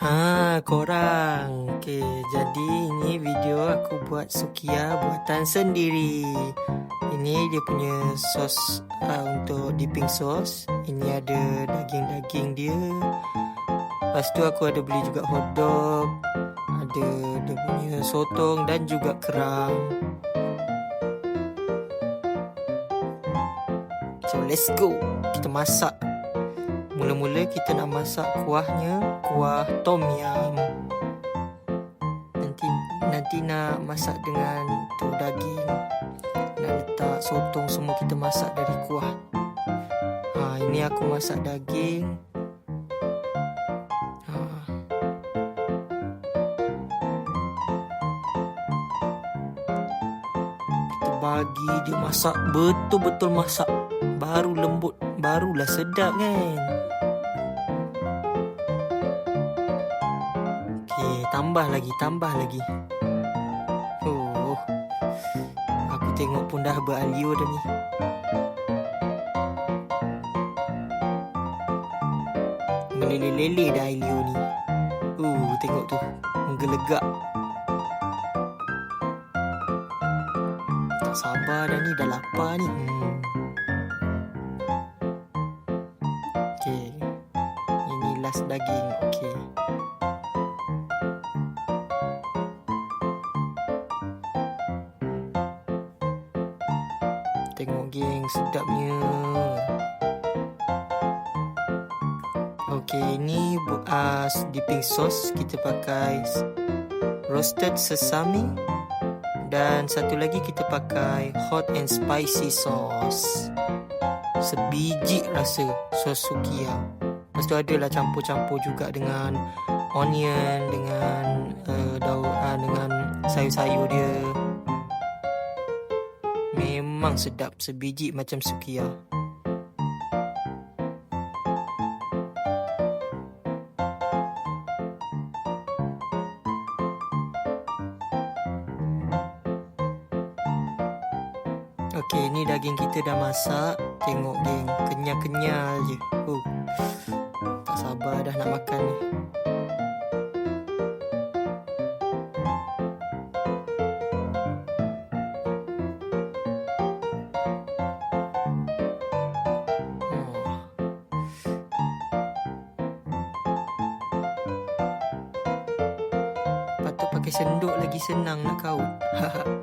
Ha, korang. Okey, jadi ini video aku buat sukia buatan sendiri. Ini dia punya sos uh, untuk dipping sauce. Ini ada daging-daging dia. Lepas tu aku ada beli juga hotdog. Ada dia punya sotong dan juga kerang. So let's go. Kita masak. Mula-mula kita nak masak kuahnya kuah tom yum. Nanti nanti nak masak dengan tu daging. Nak letak sotong semua kita masak dari kuah. Ha ini aku masak daging. Bagi dia masak betul-betul masak baru lembut barulah sedap kan. Okey, tambah lagi, tambah lagi. Oh. Aku tengok pun dah beralio dah ni. Meleleh-leleh dah alio ni. Uh, tengok tu. Menggelegak. Tak sabar dah ni, dah lapar ni. Hmm. Okey. Ini last daging. Okey. Tengok geng sedapnya. Okey, ini uh, dipping sauce kita pakai roasted sesame dan satu lagi kita pakai hot and spicy sauce. Sebiji rasa sos sukiya. Lepas tu adalah campur-campur juga dengan onion dengan uh, daun uh, dengan sayur-sayur dia. Memang sedap sebiji macam sukiya. Okey, ni daging kita dah masak. Tengok geng, kenyal-kenyal je. Oh. Tak sabar dah nak makan ni. Oh. Patut pakai senduk lagi senang nak kaut.